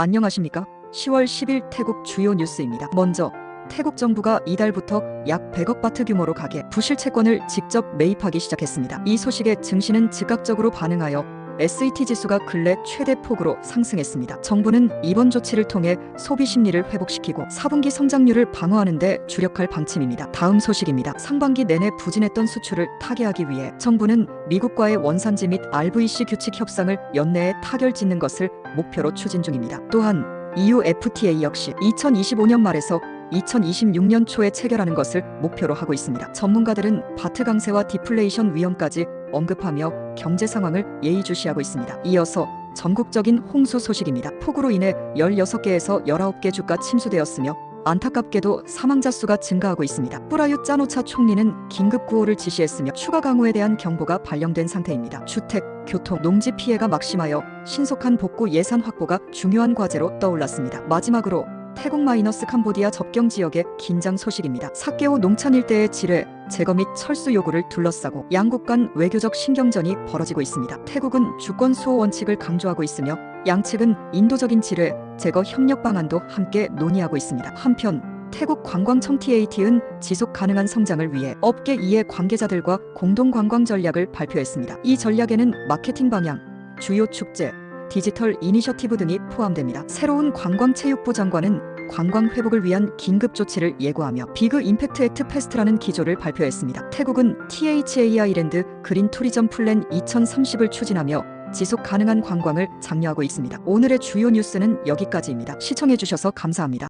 안녕하십니까? 10월 10일 태국 주요 뉴스입니다. 먼저 태국 정부가 이달부터 약 100억 바트 규모로 가계 부실 채권을 직접 매입하기 시작했습니다. 이 소식에 증시는 즉각적으로 반응하여 SET 지수가 근래 최대 폭으로 상승했습니다. 정부는 이번 조치를 통해 소비 심리를 회복시키고 4분기 성장률을 방어하는 데 주력할 방침입니다. 다음 소식입니다. 상반기 내내 부진했던 수출을 타개하기 위해 정부는 미국과의 원산지 및 RVC 규칙 협상을 연내에 타결 짓는 것을 목표로 추진 중입니다. 또한 EU FTA 역시 2025년 말에서 2026년 초에 체결하는 것을 목표로 하고 있습니다. 전문가들은 바트 강세와 디플레이션 위험까지 언급하며 경제 상황을 예의주시하고 있습니다. 이어서 전국적인 홍수 소식입니다. 폭우로 인해 16개에서 19개 주가 침수되었으며 안타깝게도 사망자 수가 증가하고 있습니다. 뿌라유 짜노차 총리는 긴급 구호를 지시했으며 추가 강우에 대한 경보가 발령된 상태입니다. 주택, 교통, 농지 피해가 막심하여 신속한 복구 예산 확보가 중요한 과제로 떠올랐습니다. 마지막으로 태국 마이너스 캄보디아 접경 지역의 긴장 소식입니다. 사케오 농찬 일대의 지뢰, 제거 및 철수 요구를 둘러싸고 양국 간 외교적 신경전이 벌어지고 있습니다. 태국은 주권 수호 원칙을 강조하고 있으며 양측은 인도적인 지뢰, 제거 협력 방안도 함께 논의하고 있습니다. 한편 태국 관광청 TAT은 지속 가능한 성장을 위해 업계 이해 관계자들과 공동 관광 전략을 발표했습니다. 이 전략에는 마케팅 방향, 주요 축제, 디지털 이니셔티브 등이 포함됩니다. 새로운 관광체육부 장관은 관광 회복을 위한 긴급 조치를 예고하며 비그 임팩트 액트 패스트라는 기조를 발표했습니다. 태국은 THA 아일랜드 그린 투리점 플랜 2030을 추진하며 지속 가능한 관광을 장려하고 있습니다. 오늘의 주요 뉴스는 여기까지입니다. 시청해주셔서 감사합니다.